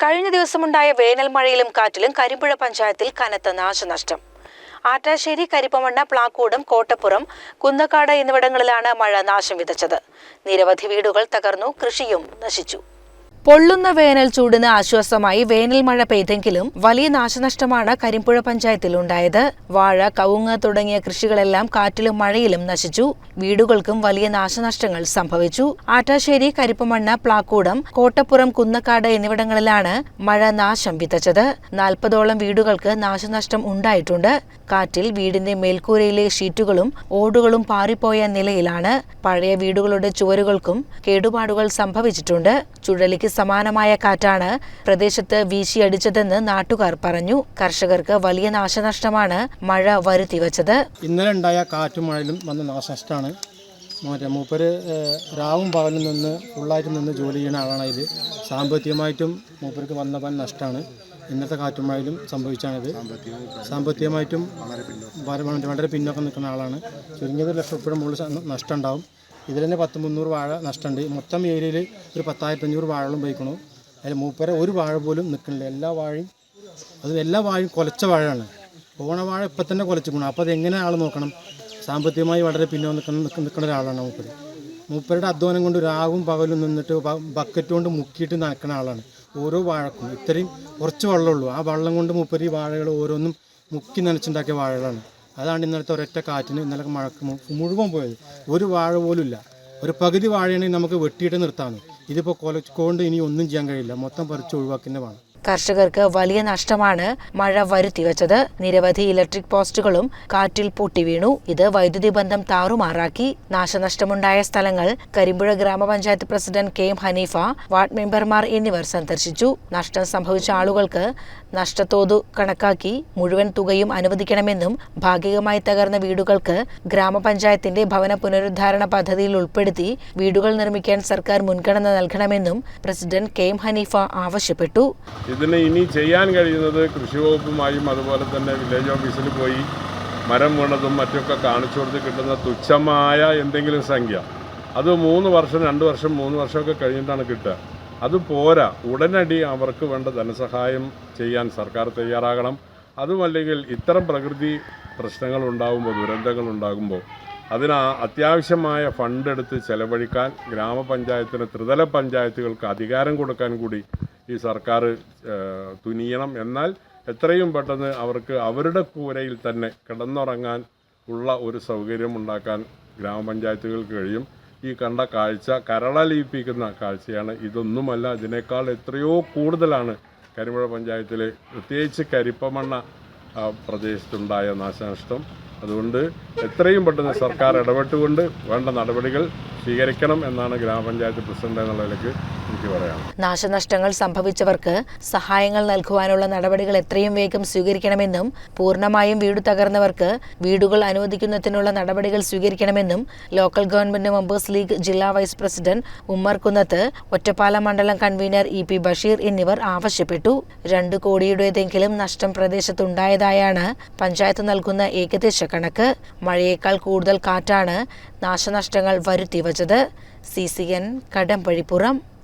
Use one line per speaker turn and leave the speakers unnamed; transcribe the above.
കഴിഞ്ഞ ദിവസമുണ്ടായ വേനൽ മഴയിലും കാറ്റിലും കരിമ്പുഴ പഞ്ചായത്തിൽ കനത്ത നാശനഷ്ടം. ആറ്റാശ്ശേരി കരിപ്പമണ്ണ പ്ലാക്കൂടം കോട്ടപ്പുറം കുന്നക്കാട് എന്നിവിടങ്ങളിലാണ് മഴ നാശം വിതച്ചത്. നിരവധി വീടുകൾ തകർന്നു കൃഷിയും നശിച്ചു. പൊള്ളുന്ന വേനൽ ചൂടിന് ആശ്വാസമായി വേനൽ മഴ പെയ്തെങ്കിലും വലിയ നാശനഷ്ടമാണ് കരിമ്പുഴ പഞ്ചായത്തിൽ ഉണ്ടായത് വാഴ കവുങ്ങ് തുടങ്ങിയ കൃഷികളെല്ലാം കാറ്റിലും മഴയിലും നശിച്ചു. വീടുകൾക്കും വലിയ നാശനഷ്ടങ്ങൾ സംഭവിച്ചു. ആറ്റാശ്ശേരി കരിപ്പമണ്ണ പ്ലാക്കൂടം കോട്ടപ്പുറം കുന്നക്കാട് എന്നിവിടങ്ങളിലാണ് മഴ നാശം വിതച്ചത്. നാൽപ്പതോളം വീടുകൾക്ക് നാശനഷ്ടം ഉണ്ടായിട്ടുണ്ട്. കാറ്റിൽ വീടിന്റെ മേൽക്കൂരയിലെ ഷീറ്റുകളും ഓടുകളും പാറിപ്പോയ നിലയിലാണ്. പഴയ വീടുകളുടെ ചുവരുകൾക്കും കേടുപാടുകൾ സംഭവിച്ചിട്ടുണ്ട്. ചുഴലിക്ക് സമാനമായ കാറ്റാണ് പ്രദേശത്ത് വീശിയടിച്ചതെന്ന് നാട്ടുകാർ പറഞ്ഞു. കർഷകർക്ക് വലിയ നാശനഷ്ടമാണ് മഴ വരുത്തിവച്ചത്.
ഇന്നലെ ഉണ്ടായ കാറ്റും മഴയിലും വന്ന നാശനഷ്ടമാണ്. മറ്റേ മൂപ്പര് രാവും പകലും നിന്ന് ഫുള്ളായിട്ട് നിന്ന് ജോലി ചെയ്യുന്ന ആളാണ് ഇത്. സാമ്പത്തികമായിട്ടും മൂപ്പർക്ക് വന്ന വൻ നഷ്ടമാണ്. ഇന്നത്തെ കാറ്റും മഴയിലും സംഭവിച്ചാണിത്. സാമ്പത്തികമായിട്ടും വളരെ പിന്നോക്കം നിൽക്കുന്ന ആളാണ്. ചുരുങ്ങിയത് ലക്ഷം ഉൾപ്പെടെ മുകളിൽ നഷ്ടം ഉണ്ടാവും. ഇതിൽ തന്നെ പത്ത് മുന്നൂറ് വാഴ നഷ്ടമുണ്ട്. മൊത്തം ഏരിയയിൽ ഒരു പത്തായിരത്തി അഞ്ഞൂറ് വാഴകളും പോയിക്കണു അതിൽ മൂപ്പര ഒരു വാഴ പോലും നിൽക്കണില്ല എല്ലാ വാഴയും അത് എല്ലാ വാഴയും കുലച്ച വാഴയാണ്. ഓണ വാഴ ഇപ്പം തന്നെ കുലച്ചിക്കണം അപ്പോൾ അത് എങ്ങനെ ആൾ നോക്കണം? സാമ്പത്തികമായി വളരെ പിന്നോ നിൽക്കുന്ന നിൽക്കുന്ന ഒരാളാണ് മൂപ്പര്. മൂപ്പരുടെ അധ്വാനം കൊണ്ട് രാവും പകലും നിന്നിട്ട് ബക്കറ്റ് കൊണ്ട് മുക്കിയിട്ട് നടക്കുന്ന ആളാണ്. ഓരോ വാഴക്കും. ഇത്രയും കുറച്ച് വെള്ളമുള്ളൂ ആ വെള്ളം കൊണ്ട് മൂപ്പര് ഈ വാഴകൾ ഓരോന്നും മുക്കി നനച്ചുണ്ടാക്കിയ വാഴകളാണ്. അതാണ് ഇന്നലത്തെ ഒരൊറ്റ കാറ്റിന് ഇന്നലെ മഴക്ക് മുഴുവൻ പോയത്. ഒരു വാഴ പോലും ഇല്ല. ഒരു പകുതി വാഴയാണെങ്കിൽ നമുക്ക് വെട്ടിയിട്ട് നിർത്താമെന്ന് ഇതിപ്പോൾ കൊലച്ചുകൊണ്ട് ഇനി ഒന്നും ചെയ്യാൻ കഴിയില്ല. മൊത്തം പറിച്ച് ഒഴിവാക്കുന്നതാണ്
കർഷകർക്ക് വലിയ നഷ്ടമാണ് മഴ വരുത്തിവച്ചത് നിരവധി ഇലക്ട്രിക് പോസ്റ്റുകളും കാറ്റിൽ പൊട്ടി വീണു. ഇത് വൈദ്യുതി ബന്ധം താറുമാറാക്കി. നാശനഷ്ടമുണ്ടായ സ്ഥലങ്ങൾ Karimpuzha grama panchayat president K M Haneefa ward മെമ്പർമാർ എന്നിവർ സന്ദർശിച്ചു. നഷ്ടം സംഭവിച്ച ആളുകൾക്ക് നഷ്ടത്തോതു കണക്കാക്കി മുഴുവൻ തുകയും അനുവദിക്കണമെന്നും ഭാഗികമായി തകർന്ന വീടുകൾക്ക് ഗ്രാമപഞ്ചായത്തിന്റെ ഭവന പുനരുദ്ധാരണ പദ്ധതിയിൽ ഉൾപ്പെടുത്തി വീടുകൾ നിർമ്മിക്കാൻ സർക്കാർ മുൻഗണന നൽകണമെന്നും പ്രസിഡന്റ് കെ എം ഹനീഫ ആവശ്യപ്പെട്ടു.
ഇതിന് ഇനി ചെയ്യാൻ കഴിയുന്നത് കൃഷി വകുപ്പുമായും അതുപോലെ തന്നെ വില്ലേജ് ഓഫീസിൽ പോയി മരം വീണതും മറ്റൊക്കെ കാണിച്ചു കൊടുത്ത് കിട്ടുന്ന തുച്ഛമായ എന്തെങ്കിലും സംഖ്യ. അത് മൂന്ന് വർഷം രണ്ട് വർഷം മൂന്ന് വർഷമൊക്കെ കഴിഞ്ഞിട്ടാണ് കിട്ടുക. അത് പോരാ. ഉടനടി അവർക്ക് വേണ്ട ധനസഹായം ചെയ്യാൻ സർക്കാർ തയ്യാറാകണം. അതുമല്ലെങ്കിൽ ഇത്തരം പ്രകൃതി പ്രശ്നങ്ങൾ ഉണ്ടാകുമ്പോൾ ദുരന്തങ്ങൾ ഉണ്ടാകുമ്പോൾ അതിന് അത്യാവശ്യമായ ഫണ്ട് എടുത്ത് ചെലവഴിക്കാൻ ഗ്രാമപഞ്ചായത്തിന് ത്രിതല പഞ്ചായത്തുകൾക്ക് അധികാരം കൊടുക്കാൻ കൂടി ഈ സർക്കാർ തുനിയണം. എന്നാൽ എത്രയും പെട്ടെന്ന് അവർക്ക് അവരുടെ കൂരയിൽ തന്നെ കിടന്നുറങ്ങാൻ ഉള്ള ഒരു സൗകര്യം ഉണ്ടാക്കാൻ ഗ്രാമപഞ്ചായത്തുകൾക്ക് കഴിയും. ഈ കണ്ട കാഴ്ച കരളലിയിപ്പിക്കുന്ന കാഴ്ചയാണ്. ഇതൊന്നുമല്ല ഇതിനേക്കാൾ എത്രയോ കൂടുതലാണ് കരിമഴ പഞ്ചായത്തിൽ പ്രത്യേകിച്ച് കരിപ്പമണ്ണ പ്രദേശത്തുണ്ടായ നാശനഷ്ടം. അതുകൊണ്ട് എത്രയും പെട്ടെന്ന് സർക്കാർ ഇടപെട്ടുകൊണ്ട് വേണ്ട നടപടികൾ സ്വീകരിക്കണം എന്നാണ് ഗ്രാമപഞ്ചായത്ത് പ്രസിഡന്റ് എന്നുള്ള നിലയ്ക്ക് എനിക്ക് പറയാം.
നാശനഷ്ടങ്ങൾ സംഭവിച്ചവർക്ക് സഹായങ്ങൾ നൽകുവാനുള്ള നടപടികൾ എത്രയും വേഗം സ്വീകരിക്കണമെന്നും പൂർണമായും വീട് തകർന്നവർക്ക് വീടുകൾ അനുവദിക്കുന്നതിനുള്ള നടപടികൾ സ്വീകരിക്കണമെന്നും ലോക്കൽ ഗവൺമെന്റ് മെമ്പേഴ്സ് ലീഗ് ജില്ലാ വൈസ് പ്രസിഡന്റ് ഉമ്മർ കുന്നത്ത് ഒറ്റപ്പാലം മണ്ഡലം കൺവീനർ ഇ പി ബഷീർ എന്നിവർ ആവശ്യപ്പെട്ടു. രണ്ട് കോടിയുടേതെങ്കിലും നഷ്ടം പ്രദേശത്തുണ്ടായതായാണ് പഞ്ചായത്ത് നൽകുന്ന ഏകദേശ കണക്ക്. മഴയേക്കാൾ കൂടുതൽ കാറ്റാണ് നാശനഷ്ടങ്ങൾ വരുത്തിവച്ചത്. C C N Kadampazhipuram.